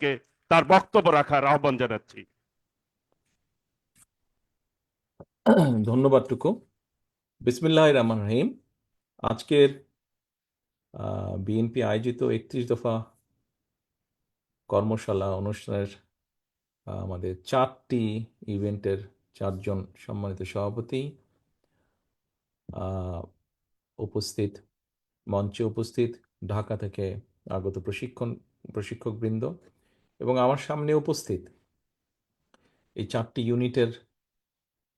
হোসেনকে তার বক্তব্য রাখার আহ্বান জানাচ্ছি। ধন্যবাদ, টুকু। বিসমিল্লাহ রহমান রহিম। আজকের বিএনপি আয়োজিত একত্রিশ দফা কর্মশালা অনুষ্ঠানের আমাদের চারটি ইভেন্টের চারজন সম্মানিত সভাপতি উপস্থিত, মঞ্চে উপস্থিত, ঢাকা থেকে আগত প্রশিক্ষণ, প্রশিক্ষকবৃন্দ এবং আমার সামনে উপস্থিত এই চারটি ইউনিটের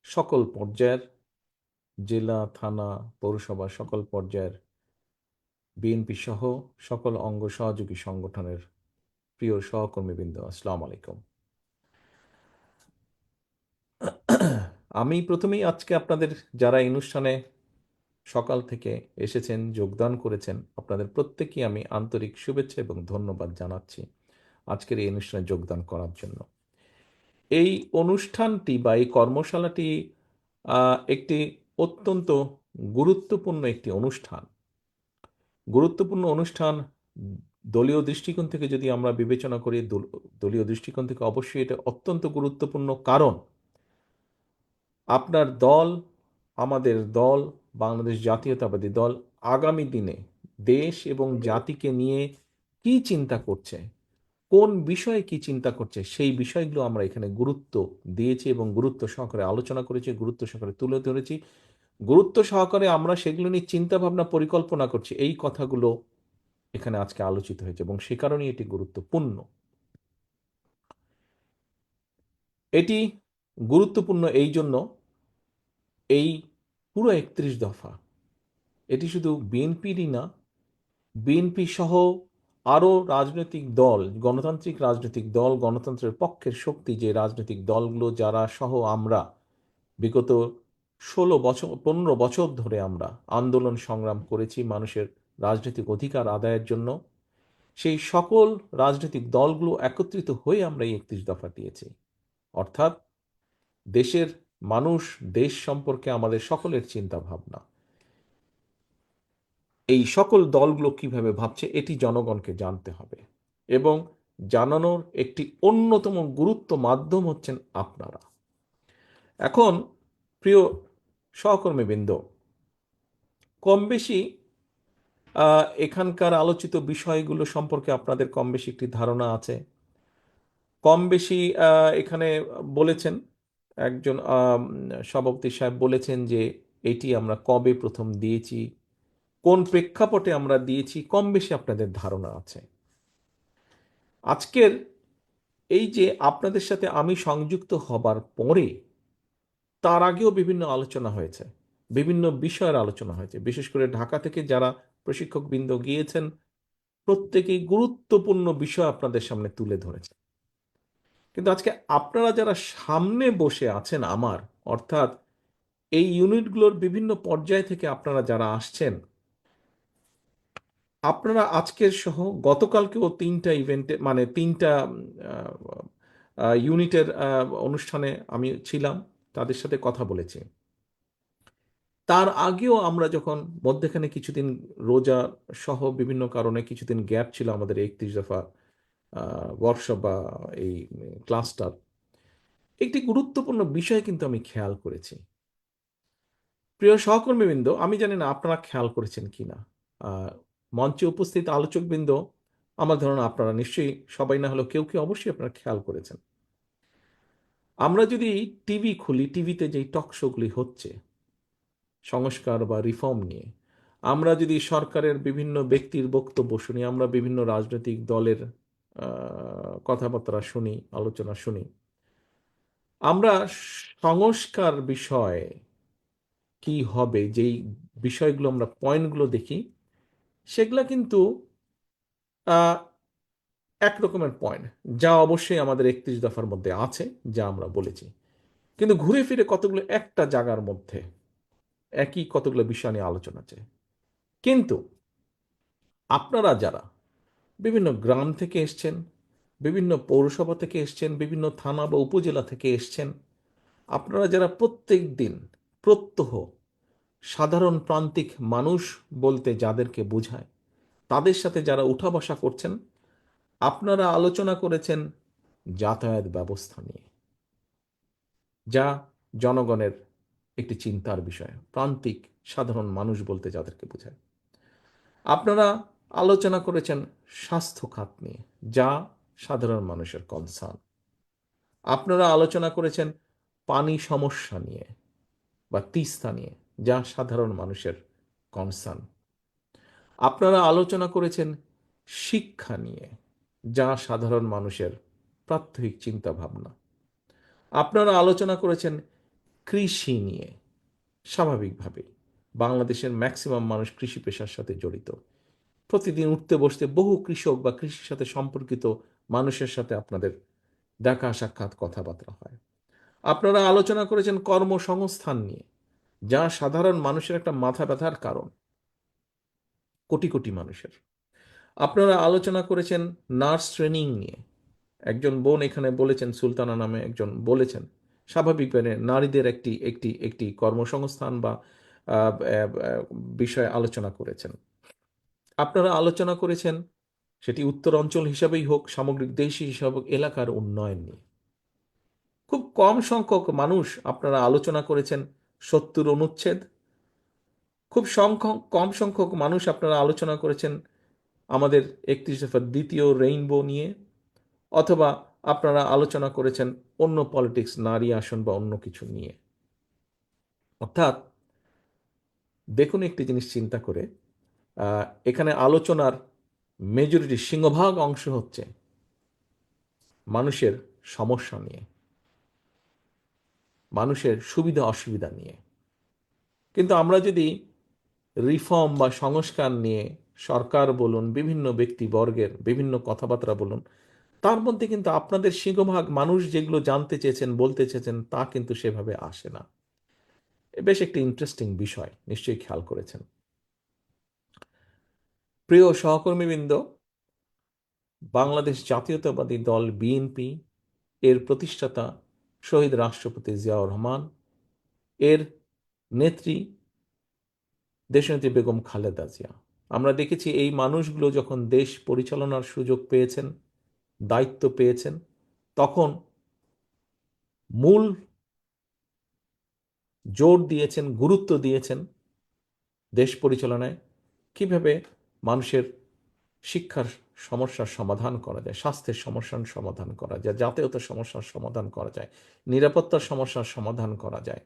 সকল পর্যায়ের জেলা, থানা, পৌরসভা, সকল পর্যায়ের বিএনপি সহ সকল অঙ্গ সহযোগী সংগঠনের প্রিয় সহকর্মীবৃন্দ, আসসালামু আলাইকুম। আমি প্রথমেই আজকে আপনাদের যারা অনুষ্ঠানে সকাল থেকে এসেছেন, যোগদান করেছেন, আপনাদের প্রত্যেকেই আমি আন্তরিক শুভেচ্ছা এবং ধন্যবাদ জানাচ্ছি। আজকের এই অনুষ্ঠানে যোগদান করার জন্য। এই অনুষ্ঠানটি বা এই কর্মশালাটি একটি অত্যন্ত গুরুত্বপূর্ণ একটি অনুষ্ঠান। গুরুত্বপূর্ণ অনুষ্ঠান দলীয় দৃষ্টিকোণ থেকে যদি আমরা বিবেচনা করি, দল- দলীয় দৃষ্টিকোণ থেকে অবশ্যই এটা অত্যন্ত গুরুত্বপূর্ণ কারণ, আপনার দল, আমাদের দল, বাংলাদেশ জাতীয়তাবাদী দল আগামী দিনে দেশ এবং জাতিকে নিয়ে কি চিন্তা করছে কোন বিষয়ে কি চিন্তা করছে, সেই বিষয়গুলো আমরা এখানে গুরুত্ব দিয়েছি এবং গুরুত্ব সহকারে আলোচনা করেছি, গুরুত্ব সহকারে তুলে ধরেছি। গুরুত্ব সহকারে আমরা সেগুলো নিয়ে চিন্তা ভাবনা পরিকল্পনা করছি। এই কথাগুলো এখানে আজকে আলোচিত হয়েছে এবং সে কারণেই এটি গুরুত্বপূর্ণ। এটি গুরুত্বপূর্ণ এই জন্য এই পুরো একত্রিশ দফা, এটি শুধু বিএনপিরই না, বিএনপি সহ আরও রাজনৈতিক দল, গণতান্ত্রিক রাজনৈতিক দল, গণতন্ত্রের পক্ষের শক্তি যে রাজনৈতিক দলগুলো যারা সহ আমরা, বিগত ষোলো বছর, পনেরো বছর ধরে আমরা আন্দোলন সংগ্রাম করেছি মানুষের রাজনৈতিক অধিকার আদায়ের জন্য, সেই সকল রাজনৈতিক দলগুলো একত্রিত হয়ে আমরা এই একত্রিশ দফা দিয়েছি। অর্থাৎ দেশের মানুষ, দেশ সম্পর্কে আমাদের সকলের চিন্তা ভাবনা এই সকল দলগুলো কীভাবে ভাবছে, এটি জনগণকে জানতে হবে। এবং জানানোর একটি অন্যতম গুরুত্ব মাধ্যম হচ্ছেন আপনারা। এখন, প্রিয় সহকর্মীবৃন্দ কম বেশি এখানকার আলোচিত বিষয়গুলো সম্পর্কে আপনাদের কম বেশি একটি ধারণা আছে। কম বেশি এখানে বলেছেন, একজন সভাপতি সাহেব বলেছেন যে, এটি আমরা কবে প্রথম দিয়েছি? কোন প্রেক্ষাপটে আমরা দিয়েছি, কম বেশি আপনাদের ধারণা আছে। আজকের এই যে আপনাদের সাথে আমি সংযুক্ত হবার পরে, তার আগেও বিভিন্ন আলোচনা হয়েছে, বিভিন্ন বিষয়ের আলোচনা হয়েছে। বিশেষ করে ঢাকা থেকে যারা প্রশিক্ষকবৃন্দ গিয়েছেন, প্রত্যেকেই গুরুত্বপূর্ণ বিষয় আপনাদের সামনে তুলে ধরেছে কিন্তু আজকে আপনারা যারা সামনে বসে আছেন আমার, অর্থাৎ এই ইউনিটগুলোর বিভিন্ন পর্যায় থেকে আপনারা যারা আসছেন আপনারা আজকের সহ গতকালকেও তিনটা ইভেন্টে মানে তিনটা ইউনিটের অনুষ্ঠানে আমি ছিলাম তাদের সাথে কথা বলেছি। তার আগেও আমরা যখন মধ্যেখানে কিছুদিন রোজা সহ বিভিন্ন কারণে কিছুদিন গ্যাপ ছিল আমাদের একত্রিশ দফা ওয়ার্কশপ বা এই ক্লাসটার একটি গুরুত্বপূর্ণ বিষয় কিন্তু আমি খেয়াল করেছি। প্রিয় সহকর্মীবৃন্দ আমি জানি না আপনারা খেয়াল করেছেন কিনা। আহ, মঞ্চে উপস্থিত আলোচকবৃন্দ, আমার ধারণা আপনারা নিশ্চয়ই সবাই না হলেও কেউ কেউ অবশ্যই আপনারা খেয়াল করেছেন। আমরা যদি টিভি খুলি, টিভিতে যেই টক শোগুলি হচ্ছে, সংস্কার বা রিফর্ম নিয়ে, আমরা যদি সরকারের বিভিন্ন ব্যক্তির বক্তব্য শুনি, আমরা বিভিন্ন রাজনৈতিক দলের কথাবার্তা শুনি, আলোচনা শুনি, আমরা সংস্কার বিষয়ে কি হবে, যেই বিষয়গুলো আমরা পয়েন্টগুলো দেখি সেগুলা কিন্তু এক রকমের পয়েন্ট যা অবশ্যই আমাদের একত্রিশ দফার মধ্যে আছে, যা আমরা বলেছি। কিন্তু ঘুরে ফিরে কতগুলো একটা জায়গার মধ্যে একই কতগুলো বিষয় নিয়ে আলোচনা আছে। কিন্তু আপনারা যারা বিভিন্ন গ্রাম থেকে এসছেন, বিভিন্ন পৌরসভা থেকে এসছেন, বিভিন্ন থানা বা উপজেলা থেকে এসছেন, আপনারা যারা প্রত্যেক দিন প্রত্যহ সাধারণ প্রান্তিক মানুষ বলতে যাদেরকে বোঝায়, তাদের সাথে যারা উঠা বসা করছেন, আপনারা আলোচনা করেছেন যাতায়াত ব্যবস্থা নিয়ে, যা জনগণের একটি চিন্তার বিষয়, প্রান্তিক সাধারণ মানুষ বলতে যাদেরকে বোঝায়। আপনারা আলোচনা করেছেন স্বাস্থ্য খাত নিয়ে, যা সাধারণ মানুষের কনসার্ন আপনারা আলোচনা করেছেন পানি সমস্যা নিয়ে বা তিস্তা নিয়ে যা সাধারণ মানুষের কনসার্ন আপনারা আলোচনা করেছেন শিক্ষা নিয়ে, যা সাধারণ মানুষের প্রাত্যহিক চিন্তা ভাবনা আপনারা আলোচনা করেছেন কৃষি নিয়ে স্বাভাবিকভাবে বাংলাদেশের ম্যাক্সিমাম মানুষ কৃষি পেশার সাথে জড়িত। প্রতিদিন উঠতে বসতে বহু কৃষক বা কৃষির সাথে সম্পর্কিত মানুষের সাথে আপনাদের দেখা সাক্ষাৎ কথাবার্তা হয়। আপনারা আলোচনা করেছেন কর্মসংস্থান নিয়ে যা সাধারণ মানুষের একটা মাথা ব্যথার কারণ। কোটি কোটি মানুষের। আপনারা আলোচনা করেছেন নার্স ট্রেনিং নিয়ে। একজন বোন এখানে বলেছেন, সুলতানা নামে একজন বলেছেন স্বাভাবিকভাবে নারীদের একটি একটি একটি কর্মসংস্থান বা বিষয়ে আলোচনা করেছেন। আপনারা আলোচনা করেছেন সেটি উত্তর অঞ্চল হিসাবেই হোক, সামগ্রিক দেশ হিসাবে এলাকার উন্নয়ন নিয়ে। খুব কম সংখ্যক মানুষ আপনারা আলোচনা করেছেন সত্তর অনুচ্ছেদ। খুব সংখ্যক কম সংখ্যক মানুষ আপনারা আলোচনা করেছেন আমাদের একত্রিশ দফার দ্বিতীয় রেইনবো নিয়ে, অথবা আপনারা আলোচনা করেছেন অন্য পলিটিক্স, নারী আসন বা অন্য কিছু নিয়ে। অর্থাৎ, দেখুন একটি জিনিস চিন্তা করে এখানে আলোচনার মেজরিটি সিংহভাগ অংশ হচ্ছে মানুষের সমস্যা নিয়ে। মানুষের সুবিধা অসুবিধা নিয়ে। কিন্তু আমরা যদি রিফর্ম বা সংস্কার নিয়ে সরকার বলুন, বিভিন্ন ব্যক্তিবর্গের বিভিন্ন কথাবার্তা বলুন, তার মধ্যে কিন্তু আপনাদের সিংহভাগ মানুষ যেগুলো জানতে চেয়েছেন, বলতে চেয়েছেন, তা কিন্তু সেভাবে আসে না। বেশ একটি ইন্টারেস্টিং বিষয়, নিশ্চয়ই খেয়াল করেছেন। প্রিয় সহকর্মীবৃন্দ, বাংলাদেশ জাতীয়তাবাদী দল বিএনপি এর প্রতিষ্ঠাতা শহীদ রাষ্ট্রপতি জিয়াউর রহমান, এর নেত্রী দেশনেত্রী বেগম খালেদা জিয়া। আমরা দেখেছি এই মানুষগুলো যখন দেশ পরিচালনার সুযোগ পেয়েছেন, দায়িত্ব পেয়েছেন, তখন মূল জোর দিয়েছেন, গুরুত্ব দিয়েছেন দেশ পরিচালনায়। কীভাবে মানুষের শিক্ষার সমস্যার সমাধান করা যায়, স্বাস্থ্যের সমস্যার সমাধান করা যায় যাতায়াতের সমস্যার সমাধান করা যায় নিরাপত্তার সমস্যার সমাধান করা যায়।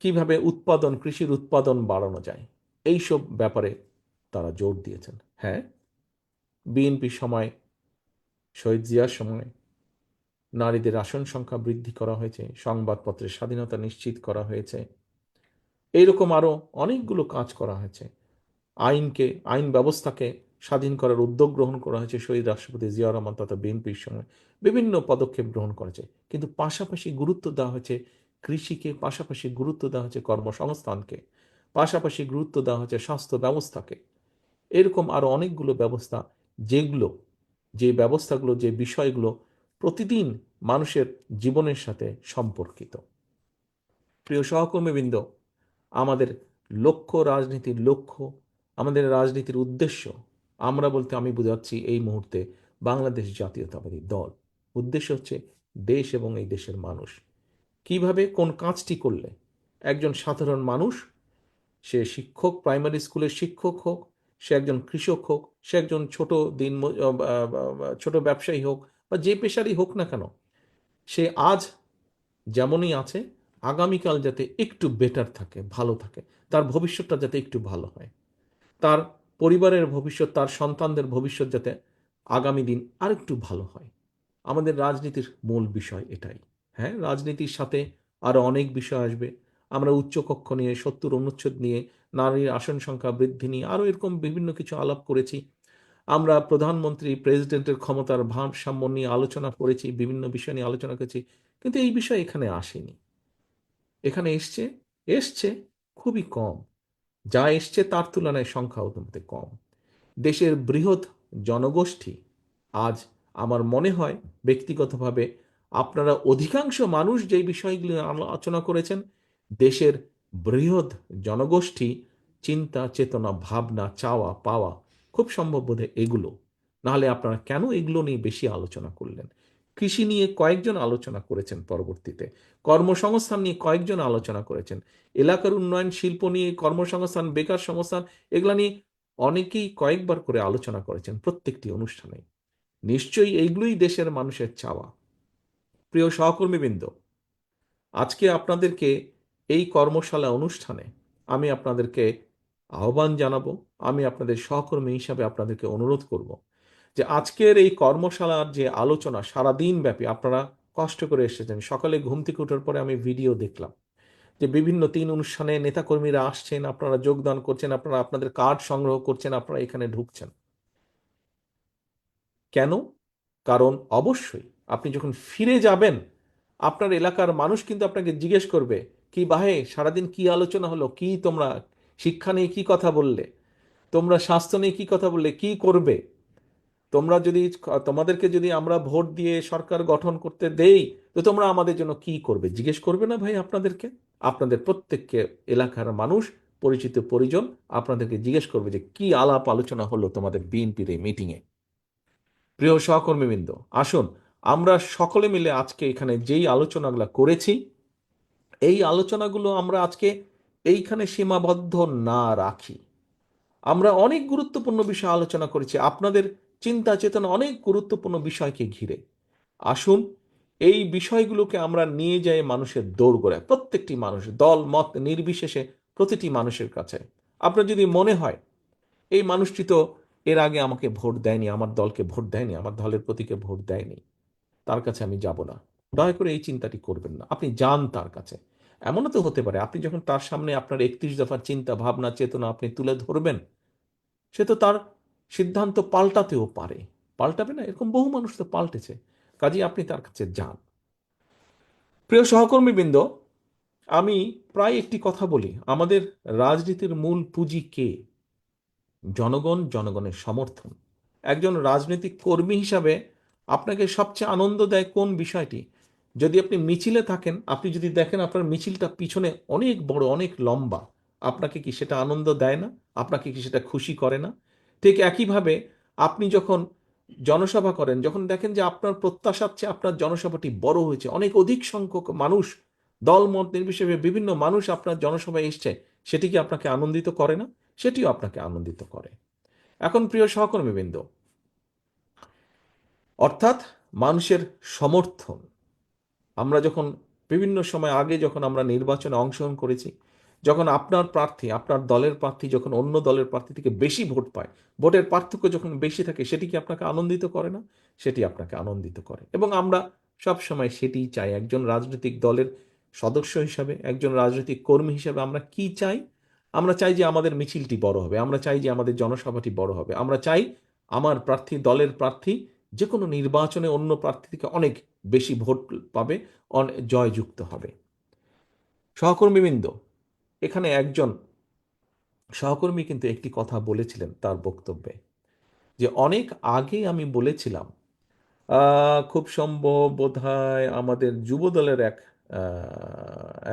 কীভাবে উৎপাদন, কৃষির উৎপাদন বাড়ানো যায়, এইসব ব্যাপারে তারা জোর দিয়েছেন। হ্যাঁ বিএনপি সময়, শহীদ জিয়ার সময় নারীদের আসন সংখ্যা বৃদ্ধি করা হয়েছে, সংবাদপত্রের স্বাধীনতা নিশ্চিত করা হয়েছে। এইরকম আরও অনেকগুলো কাজ করা হয়েছে। আইনকে, আইন ব্যবস্থাকে স্বাধীন করার উদ্যোগ গ্রহণ করা হয়েছে শহীদ রাষ্ট্রপতি জিয়া রহমান তথা বিএনপির সঙ্গে। বিভিন্ন পদক্ষেপ গ্রহণ করেছে। কিন্তু পাশাপাশি গুরুত্ব দেওয়া হয়েছে কৃষিকে, পাশাপাশি গুরুত্ব দেওয়া হচ্ছে কর্মসংস্থানকে, পাশাপাশি গুরুত্ব দেওয়া হচ্ছে স্বাস্থ্য ব্যবস্থাকে। এরকম আরও অনেকগুলো ব্যবস্থা, যেগুলো, যে ব্যবস্থাগুলো, যে বিষয়গুলো প্রতিদিন মানুষের জীবনের সাথে সম্পর্কিত। প্রিয় সহকর্মীবৃন্দ, আমাদের লক্ষ্য রাজনীতির লক্ষ্য, আমাদের রাজনীতির উদ্দেশ্য আমরা বলতে, আমি বোঝাচ্ছি এই মুহূর্তে বাংলাদেশ জাতীয়তাবাদী দল। উদ্দেশ্য হচ্ছে দেশ এবং এই দেশের মানুষ। কীভাবে, কোন কাজটি করলে? একজন সাধারণ মানুষ, সে শিক্ষক, প্রাইমারি স্কুলের শিক্ষক হোক, সে একজন কৃষক হোক, সে একজন ছোট দিন ছোট ব্যবসায়ী হোক বা যে পেশারই হোক না কেন, সে আজ যেমনই আছে, আগামীকাল যাতে একটু বেটার থাকে, ভালো থাকে, তার ভবিষ্যৎটা যাতে একটু ভালো হয়। তার পরিবারের ভবিষ্যৎ, তার সন্তানদের ভবিষ্যৎ যাতে আগামী দিন আরেকটু ভালো হয়। আমাদের রাজনীতির মূল বিষয় এটাই। হ্যাঁ রাজনীতির সাথে আরও অনেক বিষয় আসবে। আমরা উচ্চকক্ষ নিয়ে, সত্তর অনুচ্ছেদ নিয়ে, নারীর আসন সংখ্যা বৃদ্ধি নিয়ে আরও এরকম বিভিন্ন কিছু আলাপ করেছি। আমরা প্রধানমন্ত্রী, প্রেসিডেন্টের ক্ষমতার ভারসাম্য নিয়ে আলোচনা করেছি, বিভিন্ন বিষয় নিয়ে আলোচনা করেছি, কিন্তু এই বিষয় এখানে আসেনি। এখানে এসছে এসছে খুবই কম। যা এসছে তার তুলনায় সংখ্যা অত্যন্ত কম। দেশের বৃহৎ জনগোষ্ঠী আজ আমার মনে হয় ব্যক্তিগতভাবে আপনারা অধিকাংশ মানুষ যেই বিষয়গুলি আলোচনা করেছেন, দেশের বৃহৎ জনগোষ্ঠী চিন্তা, চেতনা, ভাবনা, চাওয়া, পাওয়া খুব সম্ভব বোধহয় এগুলো। নাহলে আপনারা কেন এগুলো নিয়ে বেশি আলোচনা করলেন? কৃষি নিয়ে কয়েকজন আলোচনা করেছেন পরবর্তীতে। কর্মসংস্থান নিয়ে কয়েকজন আলোচনা করেছেন। এলাকার উন্নয়ন, শিল্প নিয়ে কর্মসংস্থান, বেকার সংস্থান, এগুলা নিয়ে অনেকেই কয়েকবার করে আলোচনা করেছেন প্রত্যেকটি অনুষ্ঠানে। নিশ্চয়ই এইগুলোই দেশের মানুষের চাওয়া। প্রিয় সহকর্মীবৃন্দ, আজকে আপনাদেরকে এই কর্মশালা অনুষ্ঠানে আমি আপনাদেরকে আহ্বান জানাব। আমি আপনাদের সহকর্মী হিসাবে আপনাদেরকে অনুরোধ করব যে আজকের এই কর্মশালার যে আলোচনা সারাদিন ব্যাপী আপনারা কষ্ট করে এসেছেন। সকালে ঘুম থেকে ওঠার পরে আমি ভিডিও দেখলাম যে বিভিন্ন তিন অনুষ্ঠানে নেতাকর্মীরা আসছেন, আপনারা যোগদান করছেন, আপনারা আপনাদের কার্ড সংগ্রহ করছেন, আপনারা এখানে ঢুকছেন। কেন? কারণ অবশ্যই আপনি যখন ফিরে যাবেন, আপনার এলাকার মানুষ কিন্তু আপনাকে জিজ্ঞেস করবে, কি বাহে, সারাদিন কি আলোচনা হলো? কি তোমরা, শিক্ষা নিয়ে কি কথা বললে? তোমরা স্বাস্থ্য নিয়ে কি কথা বললে? কি করবে? তোমরা যদি, তোমাদেরকে যদি আমরা ভোট দিয়ে সরকার গঠন করতে দেই, তো তোমরা আমাদের জন্য কি করবে? জিজ্ঞেস করবে না ভাই আপনাদেরকে? আপনাদের প্রত্যেককে এলাকার মানুষ, পরিচিত পরিজন আপনাদেরকে জিজ্ঞেস করবে যে কি আলাপ আলোচনা হলো তোমাদের বিএনপির এই মিটিংয়ে প্রিয় সহকর্মীবৃন্দ, আসুন, আমরা সকলে মিলে আজকে এখানে যেই আলোচনাগুলো করেছি, এই আলোচনাগুলো আমরা আজকে এইখানে সীমাবদ্ধ না রাখি। আমরা অনেক গুরুত্বপূর্ণ বিষয় আলোচনা করেছি। আপনাদের চিন্তা চেতনা অনেক গুরুত্বপূর্ণ বিষয়কে ঘিরে। আসুন, এই বিষয়গুলোকে আমরা নিয়ে যাই মানুষের দৌড়গোড়ায় প্রত্যেকটি মানুষ দল, মত নির্বিশেষে প্রতিটি মানুষের কাছে। আপনার যদি মনে হয়, এই মানুষটি তো এর আগে আমাকে ভোট দেয়নি, আমার দলকে ভোট দেয়নি, আমার দলের প্রতীকে ভোট দেয়নি, তার কাছে আমি যাব না। দয়া করে এই চিন্তাটি করবেন না, আপনি যান তার কাছে। এমনও তো হতে পারে, আপনি যখন তার সামনে আপনার একত্রিশ দফার চিন্তা, ভাবনা, চেতনা আপনি তুলে ধরবেন, সে তো তার সিদ্ধান্ত পাল্টাতেও পারে। পাল্টাবে না, এরকম বহু মানুষ তো পাল্টেছে। কাজেই আপনি তার কাছে যান। প্রিয় সহকর্মীবৃন্দ, আমি প্রায় একটি কথা বলি। আমাদের রাজনীতির মূল পুঁজি কে? জনগণ, জনগণের সমর্থন। একজন রাজনৈতিক কর্মী হিসাবে আপনাকে সবচেয়ে আনন্দ দেয় কোন বিষয়টি? যদি আপনি মিছিলে থাকেন, আপনি যদি দেখেন আপনার মিছিলটা পিছনে অনেক বড়, অনেক লম্বা, আপনাকে কি সেটা আনন্দ দেয় না? আপনাকে কি সেটা খুশি করে না? ঠিক একইভাবে আপনি যখন জনসভা করেন, যখন দেখেন যে আপনার প্রত্যাশার চেয়ে আপনার জনসভাটি বড় হয়েছে, অনেক অধিক সংখ্যক মানুষ দল মত নির্বিশেষে বিভিন্ন মানুষ আপনার জনসভায় এসছে, সেটি কি আপনাকে আনন্দিত করে না? সেটিও আপনাকে আনন্দিত করে। এখন প্রিয় সহকর্মীবৃন্দ, অর্থাৎ মানুষের সমর্থন। আমরা যখন বিভিন্ন সময় আগে যখন আমরা নির্বাচনে অংশগ্রহণ করেছি যখন আপনার প্রার্থী, আপনার দলের প্রার্থী যখন অন্য দলের প্রার্থী থেকে বেশি ভোট পায়, ভোটের পার্থক্য যখন বেশি থাকে, সেটি কি আপনাকে আনন্দিত করে না? সেটি আপনাকে আনন্দিত করে। এবং আমরা সব সময় সেটিই চাই। একজন রাজনৈতিক দলের সদস্য হিসাবে, একজন রাজনৈতিক কর্মী হিসাবে আমরা কি চাই? আমরা চাই যে আমাদের মিছিলটি বড় হবে। আমরা চাই যে আমাদের জনসভাটি বড় হবে। আমরা চাই আমার প্রার্থী, দলের প্রার্থী যে কোনো নির্বাচনে অন্য প্রার্থী থেকে অনেক বেশি ভোট পাবে জয়যুক্ত হবে। সহকর্মীবৃন্দ এখানে একজন সহকর্মী কিন্তু একটি কথা বলেছিলেন তার বক্তব্যে, যে অনেক আগে আমি বলেছিলাম খুব সম্ভব বোধ আমাদের যুবদলের এক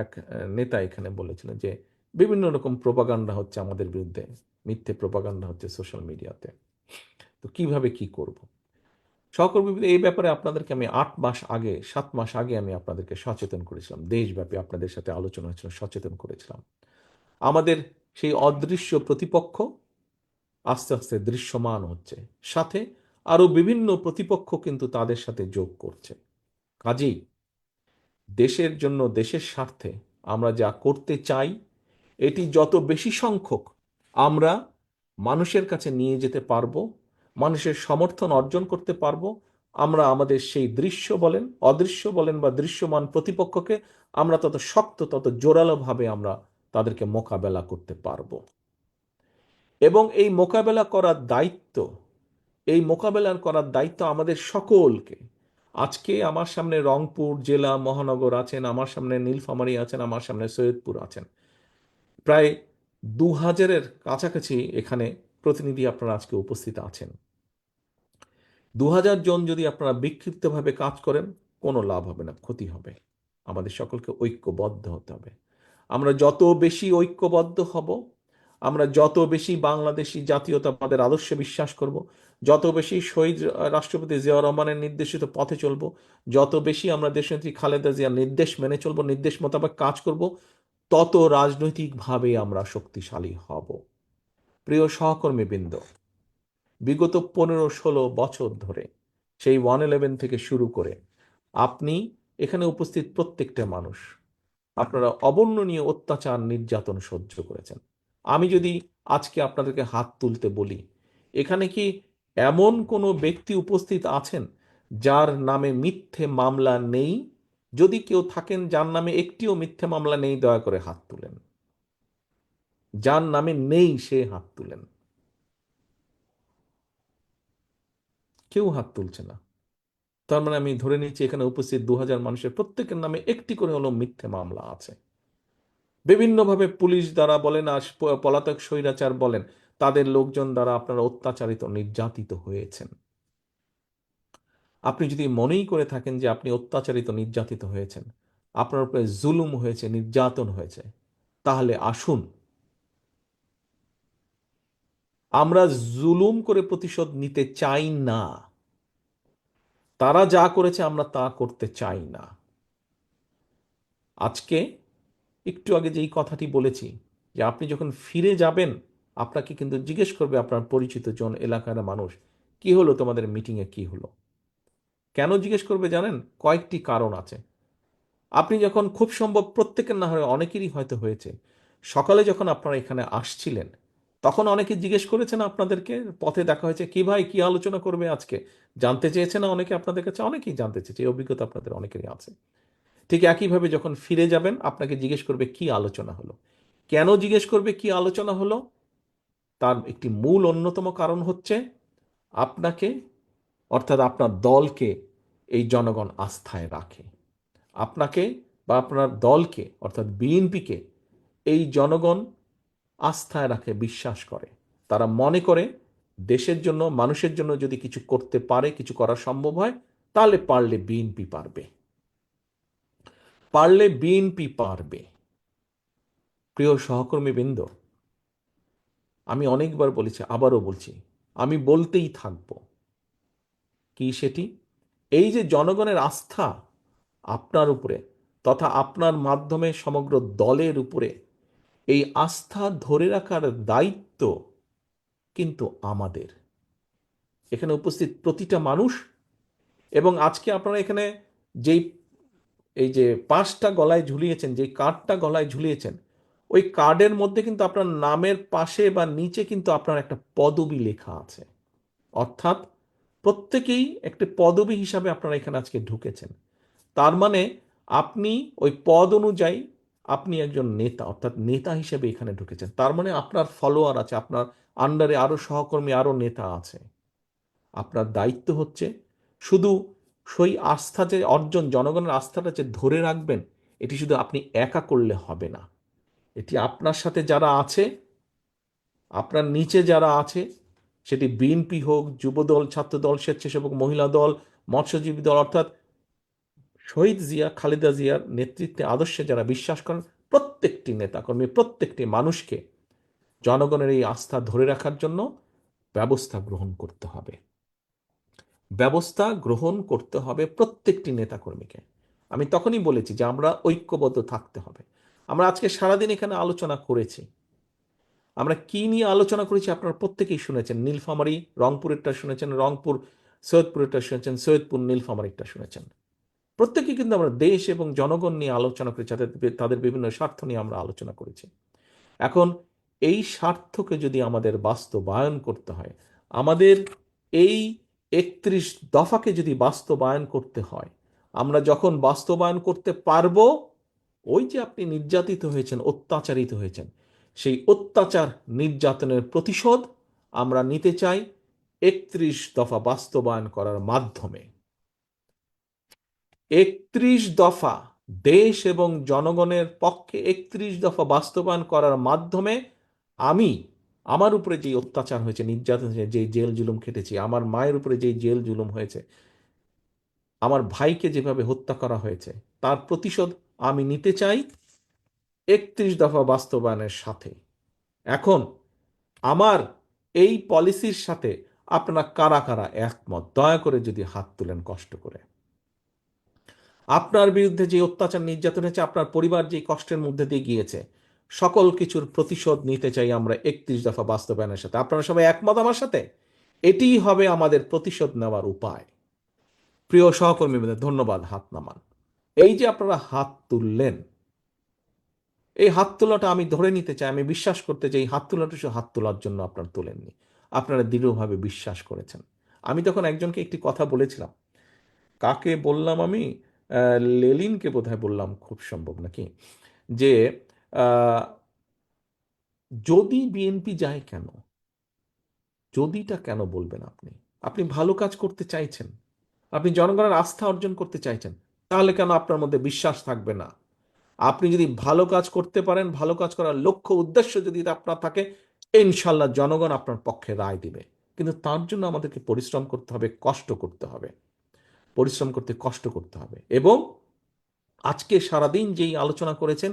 এক নেতা এখানে বলেছিলেন যে বিভিন্ন রকম প্রপাগান্ডা হচ্ছে আমাদের বিরুদ্ধে, মিথ্যে প্রপাগান্ডা হচ্ছে সোশ্যাল মিডিয়াতে। তো কীভাবে কি করব? সহকর্মী এই ব্যাপারে আপনাদেরকে আমি আট মাস আগে, সাত মাস আগে আমি আপনাদেরকে সচেতন করেছিলাম। দেশব্যাপী আপনাদের সাথে আলোচনা হয়েছিল, সচেতন করেছিলাম। আমাদের সেই অদৃশ্য প্রতিপক্ষ আস্তে আস্তে দৃশ্যমান হচ্ছে। সাথে আরও বিভিন্ন প্রতিপক্ষ কিন্তু তাদের সাথে যোগ করছে। কাজেই দেশের জন্য, দেশের স্বার্থে আমরা যা করতে চাই, এটি যত বেশি সংখ্যক আমরা মানুষের কাছে নিয়ে যেতে পারব মানুষের সমর্থন অর্জন করতে পারব। আমরা আমাদের সেই দৃশ্য বলেন, অদৃশ্য বলেন বা দৃশ্যমান প্রতিপক্ষকে আমরা তত শক্ত, তত জোরালোভাবে আমরা তাদেরকে মোকাবেলা করতে পারব। এবং এই মোকাবেলা করার দায়িত্ব, এই মোকাবেলা করার দায়িত্ব আমাদের সকলকে। আজকে আমার সামনে রংপুর জেলা মহানগর আছেন, আমার সামনে নীলফামারী আছেন, আমার সামনে সৈয়দপুর আছেন। প্রায় দু হাজারের কাছাকাছি এখানে প্রতিনিধি আপনারা আজকে উপস্থিত আছেন। দু হাজার জন যদি আপনারা বিক্ষিপ্তভাবে কাজ করেন, কোনো লাভ হবে না, ক্ষতি হবে। আমাদের সকলকে ঐক্যবদ্ধ হতে হবে। আমরা যত বেশি ঐক্যবদ্ধ হব, আমরা যত বেশি বাংলাদেশি জাতীয়তাবাদের আদর্শে বিশ্বাস করব, যত বেশি শহীদ রাষ্ট্রপতি জিয়াউর রহমানের নির্দেশিত পথে চলবো, যত বেশি আমরা দেশনেত্রী খালেদা জিয়ার নির্দেশ মেনে চলব, নির্দেশ মোতাবেক কাজ করব, তত রাজনৈতিকভাবে আমরা শক্তিশালী হব। প্রিয় সহকর্মীবৃন্দ, বিগত পনেরো ষোলো বছর ধরে সেই ওয়ান ইলেভেন থেকে শুরু করে আপনি এখানে উপস্থিত প্রত্যেকটা মানুষ, আপনারা অবর্ণনীয় অত্যাচার নির্যাতন সহ্য করেছেন। আমি যদি আজকে আপনাদেরকে হাত তুলতে বলি, এখানে কি এমন কোনো ব্যক্তি উপস্থিত আছেন যার নামে মিথ্যে মামলা নেই? যদি কেউ থাকেন যার নামে একটিও মিথ্যে মামলা নেই, দয়া করে হাত তুলেন। যার নামে নেই সে হাত তুলেন। কেউ হাত তুলছে না। তার মানে আমি ধরে নিচ্ছি এখানে উপস্থিত দু হাজার মানুষের প্রত্যেকের নামে একটি করে হলো মিথ্যে মামলা আছে। বিভিন্নভাবে পুলিশ দ্বারা বলেন আর পলাতক স্বৈরাচার বলেন, তাদের লোকজন দ্বারা আপনারা অত্যাচারিত, নির্যাতিত হয়েছেন। আপনি যদি মনেই করে থাকেন যে আপনি অত্যাচারিত, নির্যাতিত হয়েছেন, আপনার উপরে জুলুম হয়েছে, নির্যাতন হয়েছে, তাহলে আসুন আমরা জুলুম করে প্রতিশোধ নিতে চাই না। তারা যা করেছে আমরা তা করতে চাই না। আজকে একটু আগে যেই কথাটি বলেছি যে আপনি যখন ফিরে যাবেন, আপনাকে কিন্তু জিজ্ঞেস করবে আপনার পরিচিত জন এলাকার মানুষ, কি হলো তোমাদের মিটিংয়ে কি হলো? কেন জিজ্ঞেস করবে জানেন? কয়েকটি কারণ আছে। আপনি যখন খুব সম্ভব প্রত্যেকের না হয় অনেকেরই হয়তো হয়েছে। সকালে যখন আপনারা এখানে আসছিলেন তখন অনেকে জিজ্ঞেস করেছেন আপনাদেরকে, পথে দেখা হয়েছে, কি ভাই, কি আলোচনা করবে আজকে? জানতে চেয়েছে না অনেকে আপনাদের কাছে? অনেকেই জানতে চেয়েছে, এই অভিজ্ঞতা আপনাদের অনেকেরই আছে। ঠিক একইভাবে যখন ফিরে যাবেন, আপনাকে জিজ্ঞেস করবে, কি আলোচনা হলো? কেন জিজ্ঞেস করবে, কি আলোচনা হলো? তার একটি মূল অন্যতম কারণ হচ্ছে, আপনাকে, অর্থাৎ আপনার দলকে এই জনগণ আস্থায় রাখে। আপনাকে বা আপনার দলকে, অর্থাৎ বিএনপিকে, এই জনগণ আস্থায় রাখে, বিশ্বাস করে। তারা মনে করে, দেশের জন্য, মানুষের জন্য যদি কিছু করতে পারে, কিছু করা সম্ভব হয়, তাহলে পারলে বিএনপি পারবে। পারলে বিএনপি পারবে। প্রিয় সহকর্মীবৃন্দ আমি অনেকবার বলেছি, আবারও বলছি, আমি বলতেই থাকব। কি সেটি? এই যে জনগণের আস্থা আপনার উপরে তথা আপনার মাধ্যমে সমগ্র দলের উপরে এই আস্থা ধরে রাখার দায়িত্ব কিন্তু আমাদের। এখানে উপস্থিত প্রতিটা মানুষ এবং আজকে আপনারা এখানে যেই, এই যে পাঁচটা গলায় ঝুলিয়েছেন যে কার্ডটা গলায় ঝুলিয়েছেন, ওই কার্ডের মধ্যে কিন্তু আপনার নামের পাশে বা নিচে কিন্তু আপনার একটা পদবি লেখা আছে। অর্থাৎ প্রত্যেকেই একটি পদবি হিসাবে আপনারা এখানে আজকে ঢুকেছেন। তার মানে আপনি ওই পদ অনুযায়ী আপনি একজন নেতা, অর্থাৎ নেতা হিসেবে এখানে ঢুকেছেন। তার মানে আপনার ফলোয়ার আছে, আপনার আন্ডারে আরও সহকর্মী, আরও নেতা আছে। আপনার দায়িত্ব হচ্ছে শুধু সেই আস্থা যে অর্জন, জনগণের আস্থাটা যে ধরে রাখবেন, এটি শুধু আপনি একা করলে হবে না। এটি আপনার সাথে যারা আছে, আপনার নিচে যারা আছে, সেটি বিএনপি হোক, যুবদল, ছাত্রদল, স্বেচ্ছাসেবক মহিলা দল, মৎস্যজীবী দল, অর্থাৎ শহীদ জিয়া, খালেদা জিয়ার নেতৃত্বে আদর্শে যারা বিশ্বাস করেন, প্রত্যেকটি নেতাকর্মী, প্রত্যেকটি মানুষকে জনগণের এই আস্থা ধরে রাখার জন্য ব্যবস্থা গ্রহণ করতে হবে। ব্যবস্থা গ্রহণ করতে হবে প্রত্যেকটি নেতাকর্মীকে। আমি তখনই বলেছি যে আমরা ঐক্যবদ্ধ থাকতে হবে। আমরা আজকে সারাদিন এখানে আলোচনা করেছি। আমরা কি নিয়ে আলোচনা করেছি আপনারা প্রত্যেকেই শুনেছেন। নীলফামারী, রংপুরেরটা শুনেছেন, রংপুর, সৈয়দপুরেরটা শুনেছেন, সৈয়দপুর নীলফামারিটা শুনেছেন। প্রত্যেকে কিন্তু আমরা দেশ এবং জনগণ নিয়ে আলোচনা করেছি, তাদের তাদের বিভিন্ন স্বার্থ নিয়ে আমরা আলোচনা করেছি। এখন এই স্বার্থকে যদি আমাদের বাস্তবায়ন করতে হয়, আমাদের এই একত্রিশ দফাকে যদি বাস্তবায়ন করতে হয়, আমরা যখন বাস্তবায়ন করতে পারব, ওই যে আপনি নির্যাতিত হয়েছেন, অত্যাচারিত হয়েছেন, সেই অত্যাচার নির্যাতনের প্রতিশোধ আমরা নিতে চাই একত্রিশ দফা বাস্তবায়ন করার মাধ্যমে। একত্রিশ দফা দেশ এবং জনগণের পক্ষে একত্রিশ দফা বাস্তবায়ন করার মাধ্যমে আমি আমার উপরে যে অত্যাচার হয়েছে, নির্যাতন হয়েছে যে জেল জুলুম খেটেছি, আমার মায়ের উপরে যে জেল জুলুম হয়েছে, আমার ভাইকে যেভাবে হত্যা করা হয়েছে, তার প্রতিশোধ আমি নিতে চাই একত্রিশ দফা বাস্তবায়নের সাথে। এখন আমার এই পলিসির সাথে আপনারা কারা কারা একমত? দয়া করে যদি হাত তুলেন কষ্ট করে। আপনার বিরুদ্ধে যে অত্যাচার নির্যাতন হয়েছে, আপনার পরিবার যে কষ্টের মধ্যে দিয়ে গিয়েছে, সকল কিছুর প্রতিশোধ নিতে চাই আমরা একত্রিশ দফা বাস্তবায়নের সাথে। আপনারা সবাই একমত আমার সাথে? এটিই হবে আমাদের প্রতিশোধ নেওয়ার উপায়। প্রিয় সহকর্মীদের ধন্যবাদ হাত নামান। এই যে আপনারা হাত তুললেন, এই হাত তোলাটা আমি ধরে নিতে চাই, আমি বিশ্বাস করতে চাই হাত তোলাটা হাত তোলার জন্য আপনারা তোলেননি। আপনারা দৃঢ়ভাবে বিশ্বাস করেছেন। আমি তখন একজনকে একটি কথা বলেছিলাম। কাকে বললাম আমি? লেলিনকে বোধহয় বললাম খুব সম্ভব নাকি? যে যদি বিএনপি যায় কেন? যদিটা কেন বলবেন আপনি? আপনি ভালো কাজ করতে চাইছেন। আপনি জনগণের আস্থা অর্জন করতে চাইছেন। তাহলে কেন আপনার মধ্যে বিশ্বাস থাকবে না? আপনি যদি ভালো কাজ করতে পারেন, ভালো কাজ করার লক্ষ্য, উদ্দেশ্য যদি আপনার থাকে, ইনশাল্লাহ জনগণ আপনার পক্ষে রায় দিবে। কিন্তু তার জন্য আমাদেরকে পরিশ্রম করতে হবে, কষ্ট করতে হবে। পরিশ্রম করতে কষ্ট করতে হবে। এবং আজকে সারাদিন যেই আলোচনা করেছেন,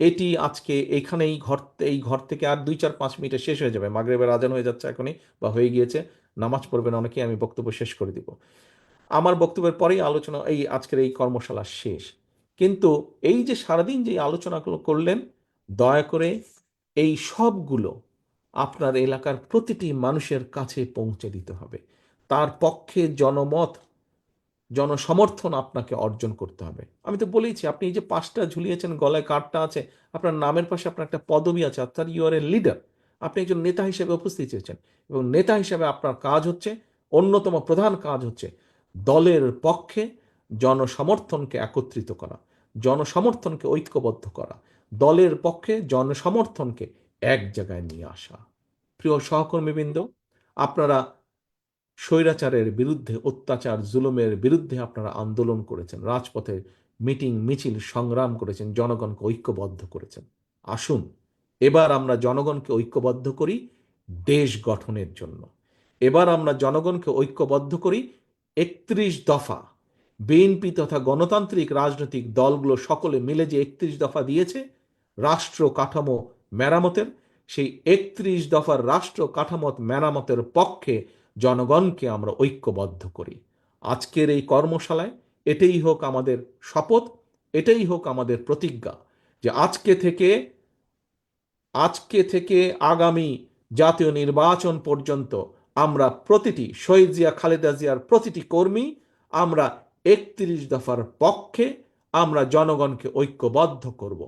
এটি আজকে এখানেই ঘর, এই ঘর থেকে আর দুই চার পাঁচ মিনিটে শেষ হয়ে যাবে। মাগরেবের আজান হয়ে যাচ্ছে এখনই বা হয়ে গিয়েছে। নামাজ পড়বেন অনেকেই, আমি বক্তব্য শেষ করে দিব। আমার বক্তব্যের পরেই আলোচনা, এই আজকের এই কর্মশালা শেষ। কিন্তু এই যে সারাদিন যে আলোচনাগুলো করলেন, দয়া করে এই সবগুলো আপনার এলাকার প্রতিটি মানুষের কাছে পৌঁছে দিতে হবে। তার পক্ষে জনমত জনসমর্থন আপনাকে অর্জন করতে হবে। আমি তো বলেইছি, আপনি এই যে পাঁচটা ঝুলিয়েছেন, গলায় কার্ডটা আছে, আপনার নামের পাশে আপনার একটা পদবি আছে, অর্থাৎ ইউ আর এ লিডার আপনি একজন নেতা হিসেবে উপস্থিত হয়েছেন এবং নেতা হিসেবে আপনার কাজ হচ্ছে, অন্যতম প্রধান কাজ হচ্ছে দলের পক্ষে জনসমর্থনকে একত্রিত করা, জনসমর্থনকে ঐক্যবদ্ধ করা, দলের পক্ষে জনসমর্থনকে এক জায়গায় নিয়ে আসা। প্রিয় সহকর্মীবৃন্দ, আপনারা স্বৈরাচারের বিরুদ্ধে, অত্যাচার, জুলুমের বিরুদ্ধে আপনারা আন্দোলন করেছেন, রাজপথে মিটিং, মিছিল, সংগ্রাম করেছেন, জনগণকে ঐক্যবদ্ধ করেছেন। আসুন, এবার আমরা জনগণকে ঐক্যবদ্ধ করি দেশ গঠনের জন্য। এবার আমরা জনগণকে ঐক্যবদ্ধ করি একত্রিশ দফা। বিএনপি তথা গণতান্ত্রিক রাজনৈতিক দলগুলো সকলে মিলে যে একত্রিশ দফা দিয়েছে, রাষ্ট্র কাঠামো মেরামতের, সেই একত্রিশ দফার রাষ্ট্র কাঠামত মেরামতের পক্ষে জনগণকে আমরা ঐক্যবদ্ধ করি। আজকের এই কর্মশালায় এটাই হোক আমাদের শপথ, এটাই হোক আমাদের প্রতিজ্ঞা যে আজকে থেকে আজকে থেকে আগামী জাতীয় নির্বাচন পর্যন্ত আমরা প্রতিটি শহীদ জিয়া, খালেদা জিয়ার প্রতিটি কর্মী আমরা একত্রিশ দফার পক্ষে আমরা জনগণকে ঐক্যবদ্ধ করব।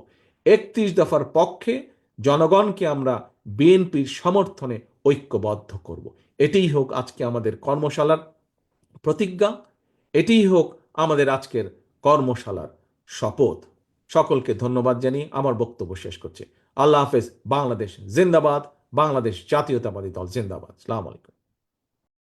একত্রিশ দফার পক্ষে জনগণকে আমরা বিএনপির সমর্থনে ঐক্যবদ্ধ করব। এটিই হোক আজকে আমাদের কর্মশালার প্রতিজ্ঞা, এটিই হোক আমাদের আজকের কর্মশালার শপথ। সকলকে ধন্যবাদ জানিয়ে আমার বক্তব্য শেষ করছে। আল্লাহ হাফেজ, বাংলাদেশ জিন্দাবাদ, বাংলাদেশ জাতীয়তাবাদী দল জিন্দাবাদ। সালাম আলাইকুম।